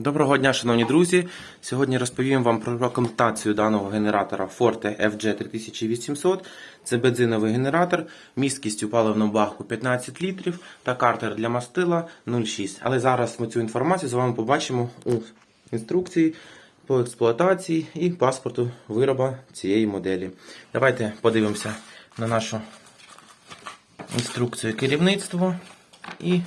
Доброго дня, шановні друзі. Сьогодні розповім вам про комплектацію даного генератора Forte FG3800. Це бензиновий генератор місткістю паливного баку 15 літрів та картер для мастила 0,6. Але зараз ми цю інформацію з вами побачимо у інструкції по експлуатації і паспорту вироба цієї моделі. Давайте подивимося на нашу інструкцію керівництва і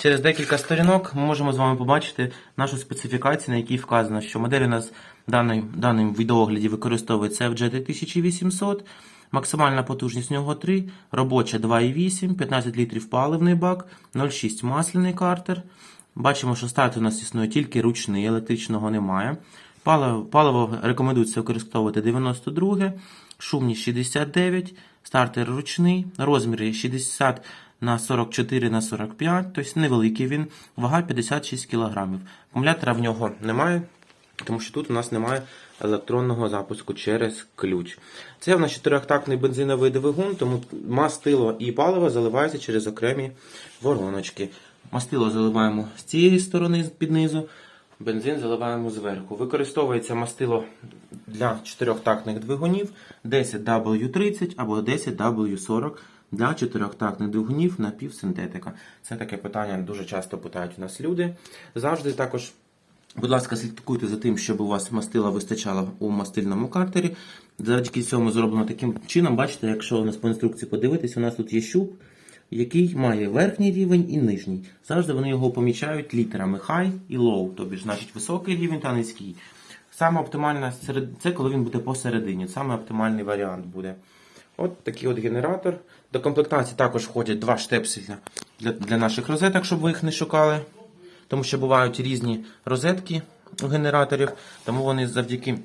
через декілька сторінок ми можемо з вами побачити нашу специфікацію, на якій вказано, що модель у нас в даному відеогляді використовується FG3800, максимальна потужність у нього 3, робоча 2,8, 15 літрів паливний бак, 0,6 масляний картер. Бачимо, що старт у нас існує тільки ручний, електричного немає. Паливо, паливо рекомендується використовувати 92, шумність 69, стартер ручний, розміри 60 на 44 на 45, тобто невеликий він, вага 56 кг. Акумулятора в нього немає, тому що тут у нас немає електронного запуску через ключ. Це в нас чотирьохтактний бензиновий двигун, тому мастило і паливо заливаються через окремі вороночки. Мастило заливаємо з цієї сторони під низу, бензин заливаємо зверху. Використовується мастило для чотирьохтактних двигунів 10W30 або 10W40 для чотирьохтактних двигунів напівсинтетика. Це таке питання дуже часто питають у нас люди. Завжди також. Будь ласка, слідкуйте за тим, щоб у вас мастила вистачало у мастильному картері. Завдяки цьому зроблено таким чином. Бачите, якщо у нас по інструкції подивитись, у нас тут є щуп, який має верхній рівень і нижній. Завжди вони його помічають літерами high і low, тобі ж, значить високий рівень та низький. Саме оптимальна серед... це коли він буде посередині. Саме оптимальний варіант буде. От такий от генератор. До комплектації також входять два штепселя для, для наших розеток, щоб ви їх не шукали. Тому що бувають різні розетки у генераторів, тому вони завдяки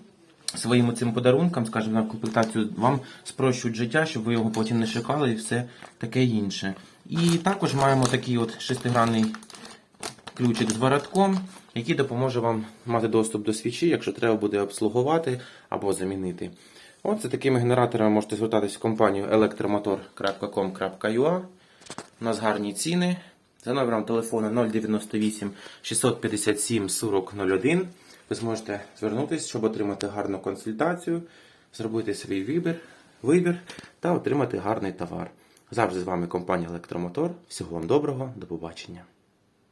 своїм цим подарункам, скажімо, на комплектацію вам спрощують життя, щоб ви його потім не шукали і все таке інше. І також маємо такий от шестигранний ключик з воротком, який допоможе вам мати доступ до свічі, якщо треба буде обслугувати або замінити. От за такими генераторами можете звертатись в компанію elektromotor.com.ua. У нас гарні ціни. За номером телефону 098 657 4001 ви зможете звернутися, щоб отримати гарну консультацію, зробити свій вибір, вибір та отримати гарний товар. Завжди з вами компанія Електромотор. Всього вам доброго, до побачення.